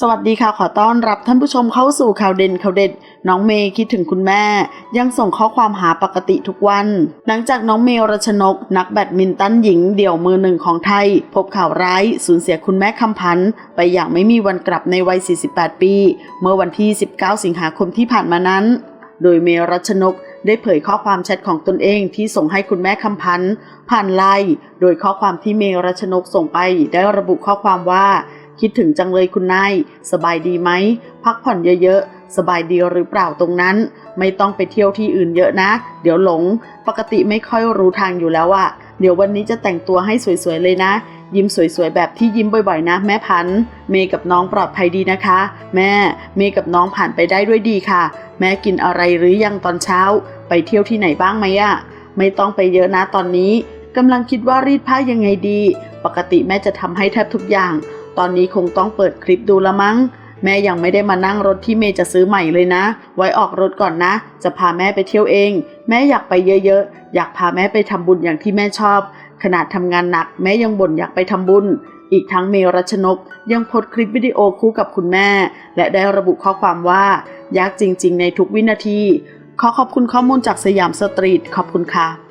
สวัสดีค่ะ ขอต้อนรับท่านผู้ชมเข้าสู่ข่าวเด่นข่าวเด็ด น้องเมย์คิดถึงคุณแม่ ยังส่งข้อความหาปกติทุกวัน หลังจากน้องเมย์รัชนก นักแบดมินตันหญิง เดี่ยวมือหนึ่งของไทย พบข่าวร้ายสูญเสียคุณแม่คำพันธ์ไปอย่างไม่มีวันกลับในวัย 48 ปี เมื่อวันที่ 19 สิงหาคมที่ผ่านมานั้น โดยเมย์รัชนกได้เผยข้อความแชทของตนเองที่ส่งให้คุณแม่คำพันธ์ผ่านไลน์โดยข้อความที่เมย์รัชนกส่งไปได้ระบุข้อความว่า คิดถึงจังเลยคุณนาย สบายดีไหม พักผ่อนเยอะๆ สบายดีหรือเปล่าตรงนั้น ไม่ต้องไปเที่ยวที่อื่นเยอะนะ เดี๋ยวหลง ปกติไม่ค่อยรู้ทางอยู่แล้วอะเดี๋ยววันนี้จะแต่งตัวให้สวยๆเลยนะ ยิ้มสวยๆแบบที่ยิ้มบ่อยๆ นะ แม่พันธ์เมย์กับน้องปลอดภัยดีนะคะ แม่ เมย์กับน้องผ่านไปได้ด้วยดีค่ะ แม่กินอะไรหรือยังตอนเช้า ไปเที่ยวที่ไหนบ้างไหมอะไม่ต้องไปเยอะนะตอนนี้กำลังคิดว่ารีดผ้ายังไงดี ปกติแม่จะทำให้แทบทุกอย่าง ตอนนี้คงต้องเปิดคลิปดูละมั้ง แม่ยังไม่ได้มานั่งรถที่เมย์จะซื้อใหม่เลยนะ ไว้ออกรถก่อนนะ จะพาแม่ไปเที่ยวเอง แม่อยากไปเยอะๆ อยากพาแม่ไปทำบุญอย่างที่แม่ชอบ ขนาดทำงานหนักแม่ยังบ่นอยากไปทำบุญ อีกทั้งเมย์รัชนก ยังโพสคลิปวิดีโอคู่กับคุณแม่ และได้ระบุข้อความว่ายากจริง ๆ ในทุกวินาที ขอขอบคุณข้อมูลจากสยามสตรีทขอบคุณค่ะ